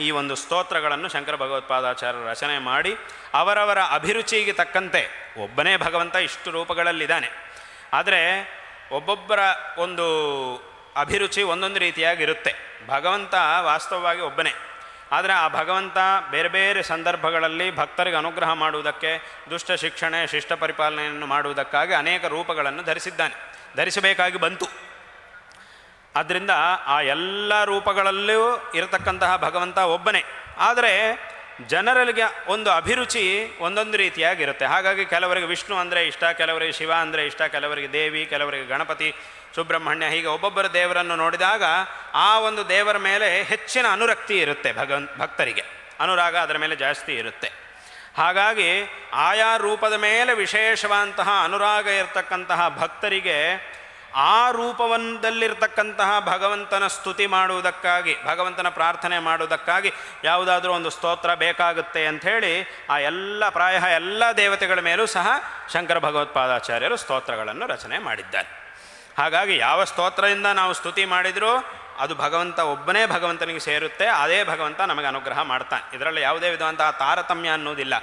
ಈ ಒಂದು ಸ್ತೋತ್ರಗಳನ್ನು ಶಂಕರ ಭಗವತ್ಪಾದಾಚಾರ್ಯರು ರಚನೆ ಮಾಡಿ ಅವರವರ ಅಭಿರುಚಿಗೆ ತಕ್ಕಂತೆ ಒಬ್ಬನೇ ಭಗವಂತ ಇಷ್ಟು ರೂಪಗಳಲ್ಲಿದ್ದಾನೆ. ಆದರೆ ಒಬ್ಬೊಬ್ಬರ ಒಂದು ಅಭಿರುಚಿ ಒಂದೊಂದು ರೀತಿಯಾಗಿರುತ್ತೆ. ಭಗವಂತ ವಾಸ್ತವವಾಗಿ ಒಬ್ಬನೇ. ಆದರೆ ಆ ಭಗವಂತ ಬೇರೆ ಬೇರೆ ಸಂದರ್ಭಗಳಲ್ಲಿ ಭಕ್ತರಿಗೆ ಅನುಗ್ರಹ ಮಾಡುವುದಕ್ಕೆ, ದುಷ್ಟ ಶಿಕ್ಷಣೆ, ಶಿಷ್ಟ ಪರಿಪಾಲನೆಯನ್ನು ಮಾಡುವುದಕ್ಕಾಗಿ ಅನೇಕ ರೂಪಗಳನ್ನು ಧರಿಸಿದ್ದಾನೆ. ಧರಿಸಬೇಕಾಗಿ ಬಂತು. ಆದ್ದರಿಂದ ಆ ಎಲ್ಲ ರೂಪಗಳಲ್ಲೂ ಇರತಕ್ಕಂತಹ ಭಗವಂತ ಒಬ್ಬನೇ. ಆದರೆ ಜನರಲ್ಲಿಗೆ ಒಂದು ಅಭಿರುಚಿ ಒಂದೊಂದು ರೀತಿಯಾಗಿರುತ್ತೆ. ಹಾಗಾಗಿ ಕೆಲವರಿಗೆ ವಿಷ್ಣು ಅಂದರೆ ಇಷ್ಟ, ಕೆಲವರಿಗೆ ಶಿವ ಅಂದರೆ ಇಷ್ಟ, ಕೆಲವರಿಗೆ ದೇವಿ, ಕೆಲವರಿಗೆ ಗಣಪತಿ, ಸುಬ್ರಹ್ಮಣ್ಯ ಹೀಗೆ ಒಬ್ಬೊಬ್ಬರ ದೇವರನ್ನು ನೋಡಿದಾಗ ಆ ಒಂದು ದೇವರ ಮೇಲೆ ಹೆಚ್ಚಿನ ಅನುರಕ್ತಿ ಇರುತ್ತೆ ಭಗವನ್, ಭಕ್ತರಿಗೆ. ಅನುರಾಗ ಅದರ ಮೇಲೆ ಜಾಸ್ತಿ ಇರುತ್ತೆ. ಹಾಗಾಗಿ ಆಯಾ ರೂಪದ ಮೇಲೆ ವಿಶೇಷವಾದಂತಹ ಅನುರಾಗ ಇರತಕ್ಕಂತಹ ಭಕ್ತರಿಗೆ ಆ ರೂಪವೊಂದಲ್ಲಿರ್ತಕ್ಕಂತಹ ಭಗವಂತನ ಸ್ತುತಿ ಮಾಡುವುದಕ್ಕಾಗಿ, ಭಗವಂತನ ಪ್ರಾರ್ಥನೆ ಮಾಡುವುದಕ್ಕಾಗಿ ಯಾವುದಾದ್ರೂ ಒಂದು ಸ್ತೋತ್ರ ಬೇಕಾಗುತ್ತೆ ಅಂಥೇಳಿ ಆ ಎಲ್ಲ ಪ್ರಾಯ ಎಲ್ಲ ದೇವತೆಗಳ ಮೇಲೂ ಸಹ ಶಂಕರ ಭಗವತ್ಪಾದಾಚಾರ್ಯರು ಸ್ತೋತ್ರಗಳನ್ನು ರಚನೆ ಮಾಡಿದ್ದಾರೆ. ಹಾಗಾಗಿ ಯಾವ ಸ್ತೋತ್ರದಿಂದ ನಾವು ಸ್ತುತಿ ಮಾಡಿದರೂ ಅದು ಭಗವಂತ ಒಬ್ಬನೇ ಭಗವಂತನಿಗೆ ಸೇರುತ್ತೆ, ಅದೇ ಭಗವಂತ ನಮಗೆ ಅನುಗ್ರಹ ಮಾಡ್ತಾನೆ. ಇದರಲ್ಲಿ ಯಾವುದೇ ವಿಧವಂತಹ ತಾರತಮ್ಯ ಅನ್ನೋದಿಲ್ಲ.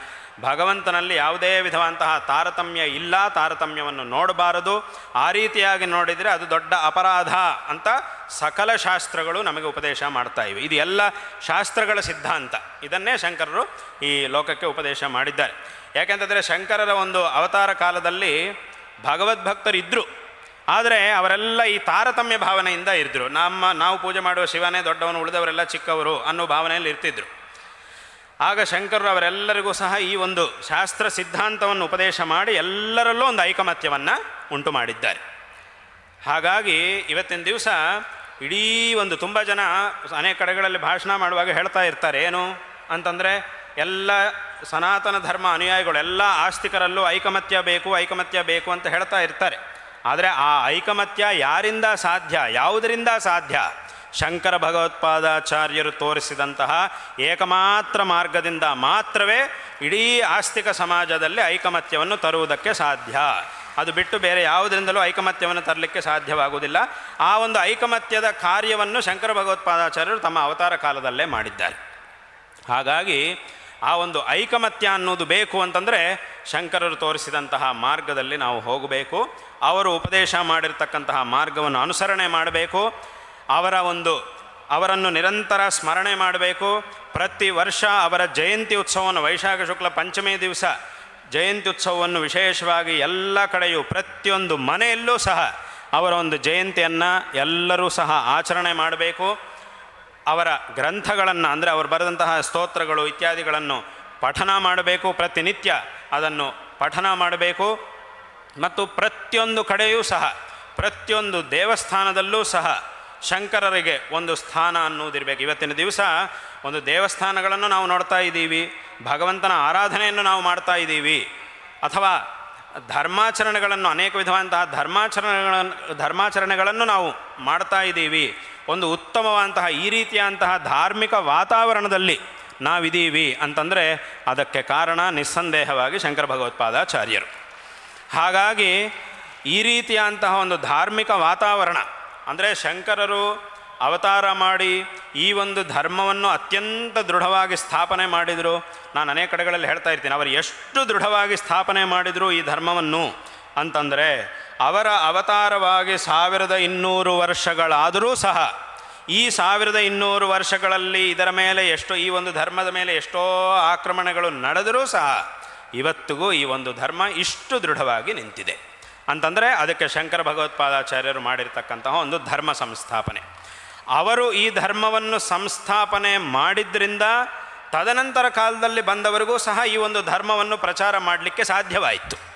ಭಗವಂತನಲ್ಲಿ ಯಾವುದೇ ವಿಧವಂತಹ ತಾರತಮ್ಯ ಇಲ್ಲ, ತಾರತಮ್ಯವನ್ನು ನೋಡಬಾರದು. ಆ ರೀತಿಯಾಗಿ ನೋಡಿದರೆ ಅದು ದೊಡ್ಡ ಅಪರಾಧ ಅಂತ ಸಕಲ ಶಾಸ್ತ್ರಗಳು ನಮಗೆ ಉಪದೇಶ ಮಾಡ್ತಾ ಇವೆ. ಇದು ಎಲ್ಲ ಶಾಸ್ತ್ರಗಳ ಸಿದ್ಧಾಂತ. ಇದನ್ನೇ ಶಂಕರರು ಈ ಲೋಕಕ್ಕೆ ಉಪದೇಶ ಮಾಡಿದ್ದಾರೆ. ಯಾಕೆಂತಂದರೆ ಶಂಕರರ ಒಂದು ಅವತಾರ ಕಾಲದಲ್ಲಿ ಭಗವದ್ಭಕ್ತರಿದ್ದರು ಆದರೆ ಅವರೆಲ್ಲ ಈ ತಾರತಮ್ಯ ಭಾವನೆಯಿಂದ ಇದ್ದರು ನಮ್ಮ ನಾವು ಪೂಜೆ ಮಾಡುವ ಶಿವನೇ ದೊಡ್ಡವನು, ಉಳಿದವರೆಲ್ಲ ಚಿಕ್ಕವರು ಅನ್ನೋ ಭಾವನೆಯಲ್ಲಿ ಇರ್ತಿದ್ರು. ಆಗ ಶಂಕರರು ಅವರೆಲ್ಲರಿಗೂ ಸಹ ಈ ಒಂದು ಶಾಸ್ತ್ರ ಸಿದ್ಧಾಂತವನ್ನು ಉಪದೇಶ ಮಾಡಿ ಎಲ್ಲರಲ್ಲೂ ಒಂದು ಐಕಮತ್ಯವನ್ನು ಉಂಟು ಮಾಡಿದ್ದಾರೆ. ಹಾಗಾಗಿ ಇವತ್ತಿನ ದಿವಸ ಇಡೀ ಒಂದು ತುಂಬ ಜನ ಅನೇಕ ಕಡೆಗಳಲ್ಲಿ ಭಾಷಣ ಮಾಡುವಾಗ ಹೇಳ್ತಾ ಇರ್ತಾರೆ, ಏನು ಅಂತಂದರೆ ಎಲ್ಲ ಸನಾತನ ಧರ್ಮ ಅನುಯಾಯಿಗಳು, ಎಲ್ಲ ಆಸ್ತಿಕರಲ್ಲೂ ಐಕಮತ್ಯ ಬೇಕು ಐಕಮತ್ಯ ಬೇಕು ಅಂತ ಹೇಳ್ತಾ ಇರ್ತಾರೆ. ಆದರೆ ಆ ಐಕಮತ್ಯ ಯಾರಿಂದ ಸಾಧ್ಯ, ಯಾವುದರಿಂದ ಸಾಧ್ಯ? ಶಂಕರ ಭಗವತ್ಪಾದಾಚಾರ್ಯರು ತೋರಿಸಿದಂತಹ ಏಕಮಾತ್ರ ಮಾರ್ಗದಿಂದ ಮಾತ್ರವೇ ಇಡೀ ಆಸ್ತಿಕ ಸಮಾಜದಲ್ಲಿ ಐಕಮತ್ಯವನ್ನು ತರುವುದಕ್ಕೆ ಸಾಧ್ಯ. ಅದು ಬಿಟ್ಟು ಬೇರೆ ಯಾವುದರಿಂದಲೂ ಐಕಮತ್ಯವನ್ನು ತರಲಿಕ್ಕೆ ಸಾಧ್ಯವಾಗುವುದಿಲ್ಲ. ಆ ಒಂದು ಐಕಮತ್ಯದ ಕಾರ್ಯವನ್ನು ಶಂಕರ ಭಗವತ್ಪಾದಾಚಾರ್ಯರು ತಮ್ಮ ಅವತಾರ ಕಾಲದಲ್ಲೇ ಮಾಡಿದ್ದಾರೆ. ಹಾಗಾಗಿ ಆ ಒಂದು ಐಕಮತ್ಯ ಅನ್ನೋದು ಬೇಕು ಅಂತಂದರೆ ಶಂಕರರು ತೋರಿಸಿದಂತಹ ಮಾರ್ಗದಲ್ಲಿ ನಾವು ಹೋಗಬೇಕು. ಅವರು ಉಪದೇಶ ಮಾಡಿರ್ತಕ್ಕಂತಹ ಮಾರ್ಗವನ್ನು ಅನುಸರಣೆ ಮಾಡಬೇಕು. ಅವರ ಒಂದು, ಅವರನ್ನು ನಿರಂತರ ಸ್ಮರಣೆ ಮಾಡಬೇಕು. ಪ್ರತಿ ವರ್ಷ ಅವರ ಜಯಂತಿ ಉತ್ಸವವನ್ನು, ವೈಶಾಖ ಶುಕ್ಲ ಪಂಚಮಿ ದಿವಸ ಜಯಂತಿ ಉತ್ಸವವನ್ನು ವಿಶೇಷವಾಗಿ ಎಲ್ಲ ಕಡೆಯೂ ಪ್ರತಿಯೊಂದು ಮನೆಯಲ್ಲೂ ಸಹ ಅವರ ಒಂದು ಜಯಂತಿಯನ್ನು ಎಲ್ಲರೂ ಸಹ ಆಚರಣೆ ಮಾಡಬೇಕು. ಅವರ ಗ್ರಂಥಗಳನ್ನು, ಅಂದರೆ ಅವರು ಬರೆದಂತಹ ಸ್ತೋತ್ರಗಳು ಇತ್ಯಾದಿಗಳನ್ನು ಪಠನ ಮಾಡಬೇಕು ಪ್ರತಿನಿತ್ಯ. ಅದನ್ನು ಪಠನ ಮಾಡಬೇಕು. ಮತ್ತು ಪ್ರತಿಯೊಂದು ಕಡೆಯೂ ಸಹ, ಪ್ರತಿಯೊಂದು ದೇವಸ್ಥಾನದಲ್ಲೂ ಸಹ ಶಂಕರರಿಗೆ ಒಂದು ಸ್ಥಾನ ಅನ್ನುವುದಿರಬೇಕು. ಇವತ್ತಿನ ದಿವಸ ಒಂದು ದೇವಸ್ಥಾನಗಳನ್ನು ನಾವು ನೋಡ್ತಾ ಇದ್ದೀವಿ, ಭಗವಂತನ ಆರಾಧನೆಯನ್ನು ನಾವು ಮಾಡ್ತಾ ಇದ್ದೀವಿ. ಅಥವಾ ಧರ್ಮಾಚರಣೆಗಳನ್ನು, ಅನೇಕ ವಿಧವಾದಂತಹ ಧರ್ಮಾಚರಣೆಗಳನ್ನು ಧರ್ಮಾಚರಣೆಗಳನ್ನು ನಾವು ಮಾಡ್ತಾ ಇದ್ದೀವಿ. ಒಂದು ಉತ್ತಮವಾದಂತಹ ಈ ರೀತಿಯಾದಂತಹ ಧಾರ್ಮಿಕ ವಾತಾವರಣದಲ್ಲಿ ನಾವಿದ್ದೀವಿ ಅಂತಂದರೆ ಅದಕ್ಕೆ ಕಾರಣ ನಿಸ್ಸಂದೇಹವಾಗಿ ಶಂಕರ ಭಗವತ್ಪಾದಾಚಾರ್ಯರು. ಹಾಗಾಗಿ ಈ ರೀತಿಯಾದಂತಹ ಒಂದು ಧಾರ್ಮಿಕ ವಾತಾವರಣ, ಅಂದರೆ ಶಂಕರರು ಅವತಾರ ಮಾಡಿ ಈ ಒಂದು ಧರ್ಮವನ್ನು ಅತ್ಯಂತ ದೃಢವಾಗಿ ಸ್ಥಾಪನೆ ಮಾಡಿದರು. ನಾನು ಅನೇಕ ಕಡೆಗಳಲ್ಲಿ ಹೇಳ್ತಾ ಇರ್ತೀನಿ, ಅವರು ಎಷ್ಟು ದೃಢವಾಗಿ ಸ್ಥಾಪನೆ ಮಾಡಿದರು ಈ ಧರ್ಮವನ್ನು ಅಂತಂದರೆ ಅವರ ಅವತಾರವಾಗಿ ಸಾವಿರದ ಇನ್ನೂರು ವರ್ಷಗಳಾದರೂ ಸಹ ಈ ಸಾವಿರದ ಇನ್ನೂರು ವರ್ಷಗಳಲ್ಲಿ ಇದರ ಮೇಲೆ ಎಷ್ಟೋ, ಈ ಒಂದು ಧರ್ಮದ ಮೇಲೆ ಎಷ್ಟೋ ಆಕ್ರಮಣಗಳು ನಡೆದರೂ ಸಹ ಇವತ್ತಿಗೂ ಈ ಒಂದು ಧರ್ಮ ಇಷ್ಟು ದೃಢವಾಗಿ ನಿಂತಿದೆ. ಅಂತಂದರೆ ಅದಕ್ಕೆ ಶಂಕರ ಭಗವತ್ಪಾದಾಚಾರ್ಯರು ಮಾಡಿರ್ತಕ್ಕಂತಹ ಒಂದು ಧರ್ಮ ಸಂಸ್ಥಾಪನೆ. ಅವರು ಈ ಧರ್ಮವನ್ನು ಸಂಸ್ಥಾಪನೆ ಮಾಡಿದ್ರಿಂದ ತದನಂತರ ಕಾಲದಲ್ಲಿ ಬಂದವರಿಗೂ ಸಹ ಈ ಒಂದು ಧರ್ಮವನ್ನು ಪ್ರಚಾರ ಮಾಡಲಿಕ್ಕೆ ಸಾಧ್ಯವಾಯಿತು.